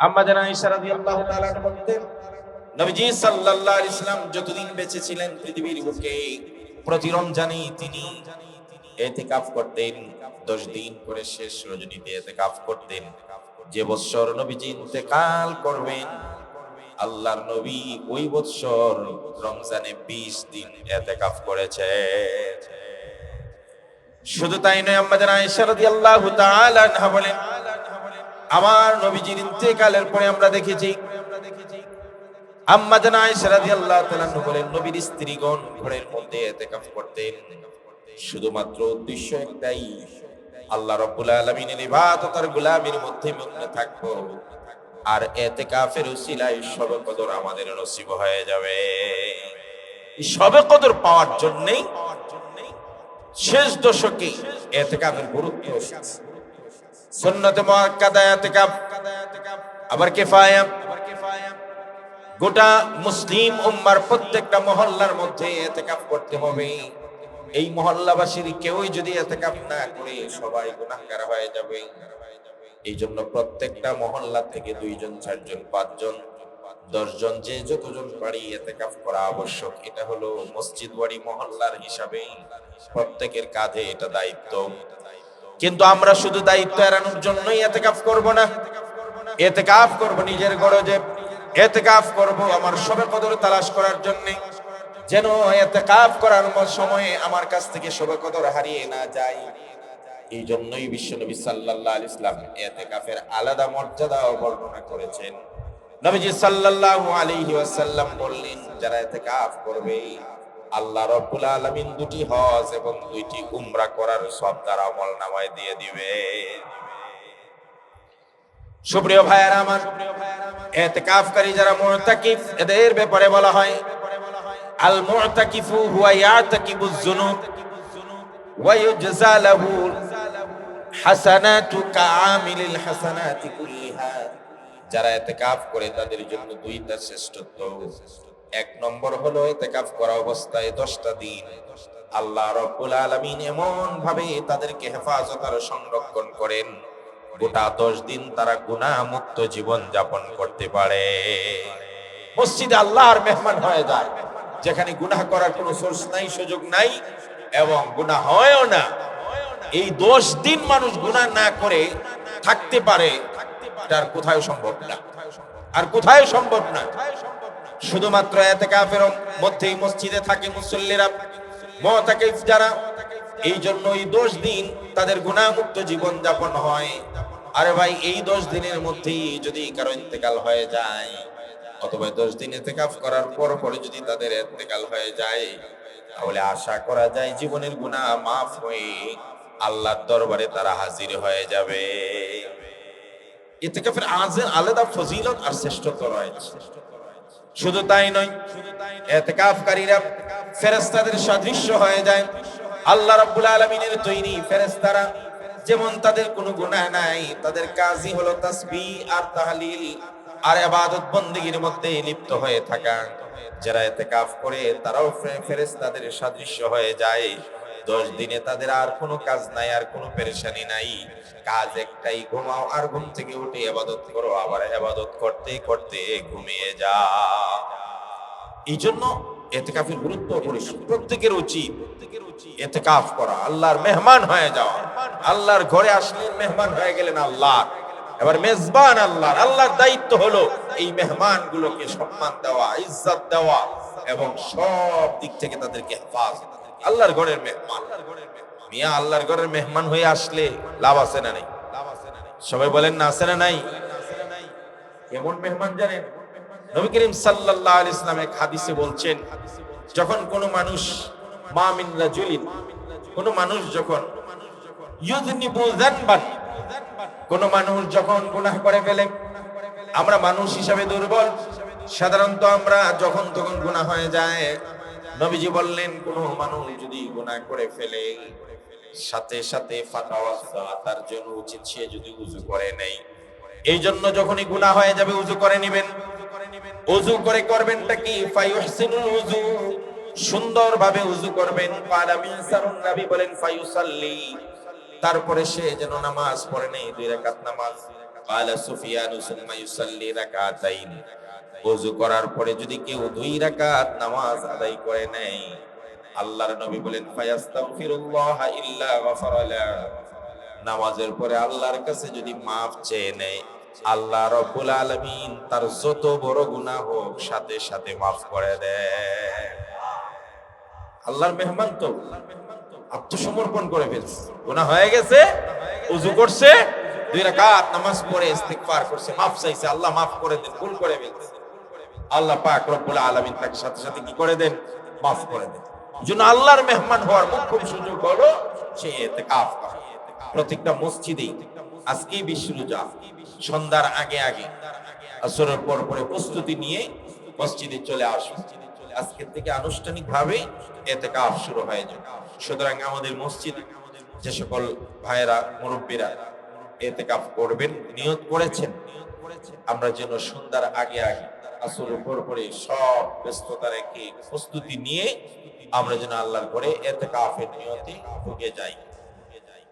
আম্মা জানা বলতেন, নবীজি যতদিন বেঁচে ছিলেন পৃথিবীর বুকে রমজানে তিনি এতেকাফ করতেন 10 দিন করে শেষ রজনীতে এতেকাফ করতেন। যে বৎসর নবীজি ইন্তেকাল করবেন, আল্লাহর নবী ওই বৎসর রমজানে 20 দিন এতেকাফ করেছে। শুধু তাই নয়, আম্মা জানা আয়েশা রাদিয়াল্লাহু তাআলা বলেন আমার নবীজির ইন্তেকালের পরে আমরা দেখেছি আম্মা জানা আয়েশা রাদিয়াল্লাহু তাআলা বলেন, নবীর স্ত্রীগণ ঘরের মধ্যে ইতিকাফ করতেন। শুধুমাত্র উদ্দেশ্য একটাই, আল্লাহ রাব্বুল আলামিনের ইবাদত আর গোলামির মধ্যে মগ্ন থাকব। আর ইতিকাফের উসিলায় সবে কদর আমাদের নসিব হয়ে যাবে। সবে কদর পাওয়ার জন্যই শেষ দশকে ইতিকাফের গুরুত্ব এসেছে। সুন্নতে মুআক্কাদা ইতিকাফ আবার কিফায়া। গোটা মুসলিম উম্মার প্রত্যেকটা মহল্লার মধ্যে ইতিকাফ করতে হবে। এই মহল্লাবাসীর কেউই যদি ইতিকাফ না করে, সবাই গুনাহগার হয়ে যাবে। এই জন্য প্রত্যেকটা মহল্লা থেকে দুইজন, চারজন, পাঁচজন, দশজন, যে যতজন পারি ইতিকাফ করা আবশ্যক, এটা হলো মসজিদ বাড়ি মহল্লার হিসাবে প্রত্যেকের কাঁধে এটা দায়িত্ব। কিন্তু আমরা শুধু দায়িত্ব এড়ানোর জন্যই এতেকাফ করব না। এতেকাফ করব নিজের গরজে। এতেকাফ করব আমার সবে কদর তালাশ করার জন্য। যেন এতেকাফ করার সময়ে আমার কাছ থেকে সবে কদর হারিয়ে না যায়। এই জন্যই বিশ্বনবী সাল্লাল্লাহু আলাইহি ইসলাম এতে এতেকাফের আলাদা মর্যাদা বর্ণনা করেছেন। নবীজি সাল্লাল্লাহু আলাইহি ওয়াসাল্লাম বললেন, যারা এতেকাফ করবে আল্লাহ রব্বুল আলামিন দুটি হজ এবং দুইটি উমরা করার সব তার আমল নামায় দিয়ে দিবে। সুপ্রিয় ভাইয়ারা আমার, এতেকাফকারী যারা মুতাকিফ, এদের ব্যাপারে বলা হয়, আল মুতাকিফু হুয়া ইয়াতাকিবু যুনুব, ওয়া ইউজজা লাহু হাসানাতু কাআমিলিল হাসানাতি কুল্লিহা। যারা এতেকাফ করে তাদের জন্য দুইটা শ্রেষ্ঠত্ব। এক নম্বর হলো এতেকাফ করা অবস্থায় দশটা দিন। আল্লাহ রব্বুল আলমিন এমন ভাবে তাদেরকে হেফাজত আর সংরক্ষণ করেন। গোটা দশ দিন তারা গুণা মুক্ত জীবন যাপন করতে পারে। মসজিদে আল্লাহর মেহমান হয়ে যায়, যেখানে গুনাহ করার কোনো সোর্স নাই, সুযোগ নাই, এবং গুনাহ হয়ও না। এই দশ দিন মানুষ গুনাহ না করে থাকতে পারে, তার কোথায় সম্ভব না। আর কোথায় সম্ভব না। শুধুমাত্র এতেকাফের মধ্যেই মসজিদে থাকে মুসল্লিরা। মতাকিফ যারা, এই জন্য এই দশ দিন তাদের গুণামুক্ত জীবন যাপন হয়। আরে ভাই, এই দশ দিনের মধ্যেই যদি কারও ইন্তেকাল হয়ে যায়, অথবা দশ দিন এতেকাফ করার পর পরে যদি তাদের ইন্তেকাল হয়ে যায়, তাহলে আশা করা যায় জীবনের গুণা মাফ হয়ে আল্লাহর দরবারে তারা হাজির হয়ে যাবে। ইতেকাফের আজের আলাদা ফজিলত আর শ্রেষ্ঠত্ব রয়েছে। শুধু তাই নয় ফেরেস্তাদের সাদৃশ্য হয়ে যায়। আল্লাহ রাব্বুল আলমিনের তৈরি ফেরেস্তারা যেমন তাদের কোনো গুণায় নাই, তাদের কাজই হলো তাসবি আর তাহলিল আর আবাদত বন্দীর মধ্যে লিপ্ত হয়ে থাকা। যারা এতে কাফ করে, তারাও ফেরেস্তাদের সাদৃশ্য হয়ে যায়। দশ দিনে তাদের আর কোনো কাজ নাই, আর কোনো পেরেশানি নাই। কাজ একটাই, ঘুমাও আর ঘুম থেকে উঠে আবাদত করো, আবার আবাদত করতে করতে ঘুমিয়ে যা। এই জন্য এতেকাফের গুরুত্ব প্রত্যেকের উচিত এতেকাফ করা, আল্লাহর মেহমান হয়ে যাওয়া। আল্লাহর ঘরে মেহমান হয়ে গেলেন এবার মেজবান আল্লাহর আল্লাহর দায়িত্ব হলো এই মেহমান গুলোকে সম্মান দেওয়া, ইজ্জত দেওয়া, এবং সব দিক থেকে তাদেরকে হেফাজত আল্লাহর ঘরের মেহমান মিয়া আল্লাহর ঘরের মেহমান হয়ে আসলে লাভ আছে না নাই? সবাই বলেন না আছে না নাই? কেমন মেহমান জানেন, নবী করিম সাল্লাল্লাহু আলাইহি ইসলাম এক হাদিসে বলছেন, যখন কোনো মানুষ, মা মিন রাজুলিন, কোনো মানুষ যখন ইউযনিবু যানবান, কোন মানুষ যখন গুনাহ করে ফেলে, আমরা মানুষ হিসাবে দুর্বল। সাধারণত আমরা যখন তখন গুনাহ হয়ে যায় নবীজি বললেন কোন মানুষ যদি গুনাহ করে ফেলে সাথে সাথে ফাঁকা অবস্থা তার জন্য উচিত সে যদি উজু করে নেই এই জন্য যখনই গুনাহ হয়ে যাবে উজু করে নেবেন উজু করে করবেনটা কি ফায়ুহসিনুল উজু সুন্দরভাবে উজু করবেন পালামিন সারুন নবী বলেন ফায়ুসাল্লি তারপরে সে যেন নামাজ পড়ে নেই দুই রাকাত নামাজ قال سفيان ثم يصلي ركعتين ওযু করার পরে যদি কেউ দুই রাকাত নামাজ আদায় করে নেয়, আল্লাহর নবী বলেন, ফায়াস্তাগফিরুল্লাহ ইল্লা গফারালা। নামাজের পরে আল্লাহর কাছে যদি মাফ চেয়ে নেয়, আল্লাহ রব্বুল আলামিন তার যত বড় গুনাহ হোক সাথে সাথে মাফ করে দেয় আল্লাহর মেহমান তো আত্মসমর্পণ করে ফেলছে। গুনাহ হয়ে গেছে উজু করছে, দুই রাকাত নামাজ পড়ে ইস্তিগফার করছে, মাফ চাইছে, আল্লাহ মাফ করে দেন, ভুল করে ফেলছে। আল্লাহ পাক রব্বুল আলামিন তাকে সাথে সাথে কি করে দেন? মাফ করে দেন। জন্য আল্লাহর মেহমান হওয়ার মুখ্য সুযোগ হলো সে ইতিকাফ করা। প্রত্যেকটা মসজিদেই আজকেই বিশ্ব রোজা, সন্ধ্যার আগে আগে আসরের পর পরে প্রস্তুতি নিয়ে মসজিদে চলে আসুন। আজকের থেকে আনুষ্ঠানিক ভাবে এতেকাফ শুরু হয়ে যায় সুতরাং আমাদের মসজিদ, যে সকল ভাইয়েরা, মুরব্বীরা এতেকাফ করবেন, নিয়ত করেছেন, আমরা যেন সন্ধ্যার আগে আগে আসরের উপর পরে সব ব্যস্ততা রেখে প্রস্তুতি নিয়ে আমরা যেন আল্লাহর করে এতে কাফের নিয়তে ঢুকে যাই।